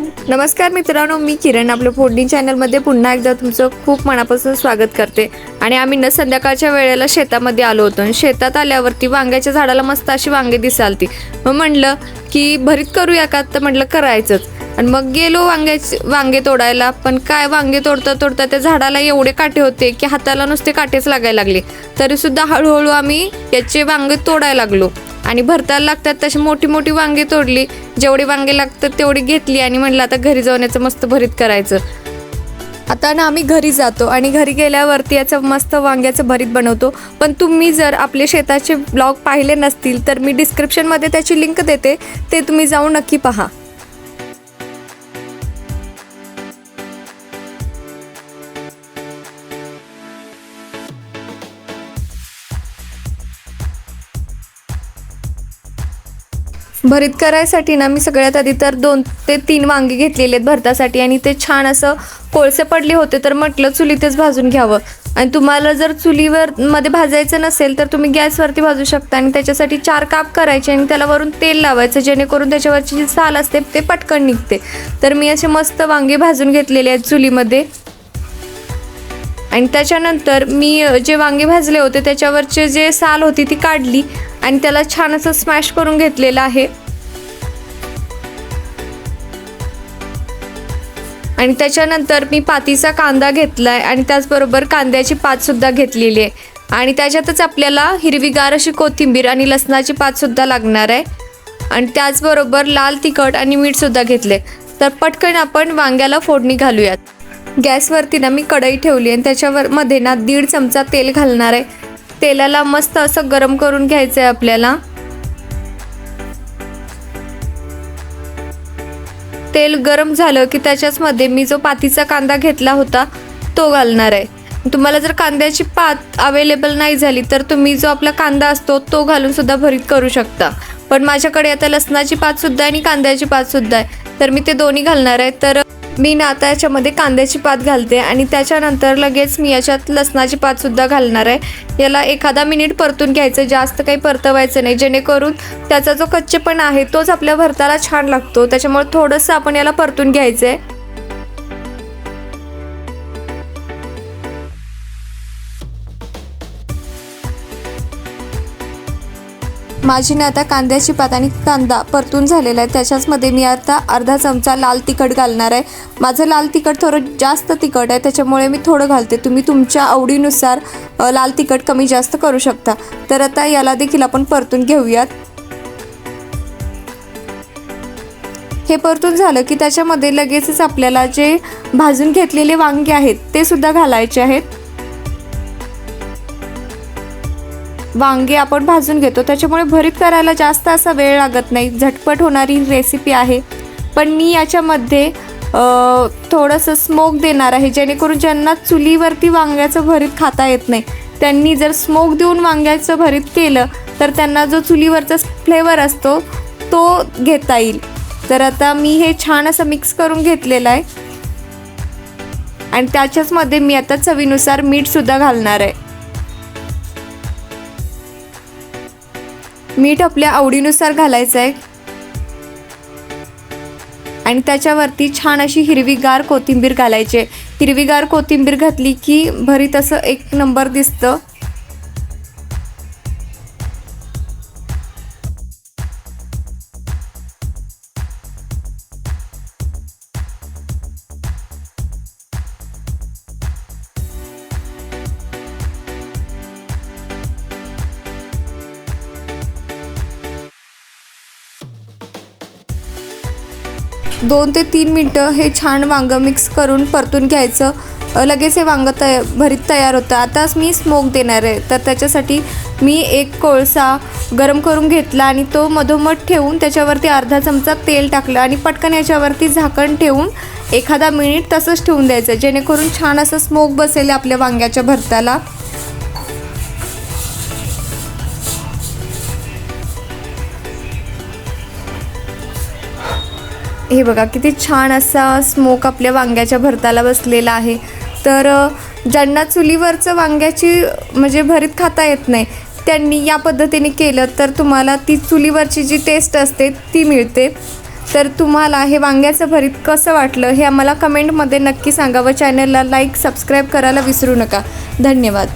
नमस्कार मित्रांनो मी किरण आपल्या फोडणी चॅनलमध्ये पुन्हा एकदा तुमचं खूप मनापासून स्वागत करते. आणि आम्ही न संध्याकाळच्या वेळेला शेतामध्ये आलो होतो आणि शेतात आल्यावरती वांग्याच्या झाडाला मस्त अशी वांगे दिसालती. मग म्हणलं की भरीत करूया का? तर म्हटलं करायचंच. आणि मग गेलो वांग्याचे वांगे तोडायला. पण काय वांगे तोडता तोडता त्या झाडाला एवढे काटे होते की हाताला नुसते काटेच लागायला लागले. तरीसुद्धा हळूहळू आम्ही याचे वांगे तोडायला लागलो. आणि भरताला लागतात तशी मोठी मोठी वांगी तोडली. जेवढी वांगे लागतात तेवढी घेतली आणि म्हणलं आता घरी जाऊन याचं मस्त भरीत करायचं. आता ना आम्ही घरी जातो आणि घरी गेल्यावरती याचं मस्त वांग्याचं भरीत बनवतो. पण तुम्ही जर आपले शेताचे ब्लॉग पाहिले नसतील तर मी डिस्क्रिप्शनमध्ये त्याची लिंक देते. ते तुम्ही जाऊन नक्की पहा. भरीत करायसाठी ना मी सगळ्यात आधी तर दोन ते तीन वांगे घेतलेले आहेत भरतासाठी आणि ते छान असं कोळसे पडले होते तर म्हटलं चुलीतच भाजून घ्यावं. आणि तुम्हाला जर चुलीवर मध्ये भाजायचं नसेल तर तुम्ही गॅसवरती भाजू शकता आणि त्याच्यासाठी चार काप करायचे आणि त्याला वरून तेल लावायचं जेणेकरून त्याच्यावरची जी साल असते ते पटकन निघते. तर मी असे मस्त वांगे भाजून घेतलेले आहेत चुलीमध्ये. आणि त्याच्यानंतर मी जे वांगे भाजले होते त्याच्यावरचे जे साल होती ती काढली आणि त्याला छान असं स्मॅश करून घेतलेलं आहे. आणि त्याच्यानंतर मी पातीचा कांदा घेतला आहे आणि त्याचबरोबर कांद्याची पातसुद्धा घेतलेली आहे. आणि त्याच्यातच आपल्याला हिरवीगार अशी कोथिंबीर आणि लसणाची पातसुद्धा लागणार आहे. आणि त्याचबरोबर लाल तिखट आणि मीठसुद्धा घेतले तर पटकन आपण वांग्याला फोडणी घालूयात. गॅसवरती ना मी कढई ठेवली आणि त्याच्यावर मध्ये ना दीड चमचा तेल घालणार आहे. तेलाला मस्त असं गरम करून घ्यायचं आहे आपल्याला. तेल गरम झालं की त्याच्याचमध्ये मी जो पातीचा कांदा घेतला होता तो घालणार आहे. तुम्हाला जर कांद्याची पात अवेलेबल नाही झाली तर तुम्ही जो आपला कांदा असतो तो घालून सुद्धा भरीत करू शकता. पण माझ्याकडे आता लसणाची पात सुद्धा आहे आणि कांद्याची पात सुद्धा आहे. तर मी ते दोन्ही घालणार आहे. तर मी ना आता याच्यामध्ये कांद्याची पात घालते आणि त्याच्यानंतर लगेच मी याच्यात लसणाची पातसुद्धा घालणार आहे. याला एखादा मिनिट परतून घ्यायचं जास्त काही परतवायचं नाही. जेणेकरून त्याचा जो कच्चेपणा आहे तोच आपल्या भरताला छान लागतो. त्याच्यामुळे थोडंसं आपण याला परतून घ्यायचं आहे माझी ना आता कांद्याची पात आणि कांदा परतून झालेला आहे. त्याच्याचमध्ये मी आता अर्धा चमचा लाल तिखट घालणार आहे. माझं लाल तिखट थोडं जास्त तिखट आहे. त्याच्यामुळे मी थोडं घालते. तुम्ही तुमच्या आवडीनुसार लाल तिखट कमी जास्त करू शकता. तर आता याला देखील आपण परतून घेऊयात. हे परतून झालं की त्याच्यामध्ये लगेचच आपल्याला जे भाजून घेतलेले वांगे आहेत ते सुद्धा घालायचे आहेत. वांगे आपण भाजून घेतो. त्याच्यामुळे भरीत करायला जास्त असा वेळ लागत नाही. झटपट होणारी रेसिपी आहे. पण मी याच्यामध्ये थोडंसं स्मोक देणार आहे. जेणेकरून ज्यांना चुलीवरती वांग्याचं भरीत खाता येत नाही त्यांनी जर स्मोक देऊन वांग्याचं भरीत केलं तर त्यांना जो चुलीवरचा फ्लेवर असतो तो घेता येईल. तर आता मी हे छान असं मिक्स करून घेतलेलं आहे. आणि त्याच्याचमध्ये मी आता चवीनुसार मीठसुद्धा घालणार आहे. मीठ आपल्या आवडीनुसार घालायचं आहे आणि त्याच्यावरती छान अशी हिरवीगार कोथिंबीर घालायची. आहे हिरवीगार कोथिंबीर घातली की भरीत असं एक नंबर दिसतं. दोन ते तीन मिनटं हे छान वांगं मिक्स करून परतून घ्यायचं. लगेच हे वांगं तया भरीत तयार होतं. आताच मी स्मोक देणार आहे. तर त्याच्यासाठी मी एक कोळसा गरम करून घेतला आणि तो मधोमध ठेवून त्याच्यावरती अर्धा चमचा तेल टाकलं आणि पटकन याच्यावरती झाकण ठेवून एखादा मिनिट तसंच ठेवून द्यायचं. जेणेकरून छान असं स्मोक बसेल आपल्या वांग्याच्या भरताला. हे बघा किती छान असा स्मोक आपल्या वांग्याच्या भरताला बसलेला आहे. तर ज्यांना चुलीवरचं वांग्याची म्हणजे भरीत खाता येत नाही त्यांनी या पद्धतीने केलं तर तुम्हाला ती चुलीवरची जी टेस्ट असते ती मिळते. तर तुम्हाला हे वांग्याचं भरीत कसं वाटलं हे आम्हाला कमेंटमध्ये नक्की सांगा व चॅनलला लाईक सबस्क्राईब करायला विसरू नका. धन्यवाद.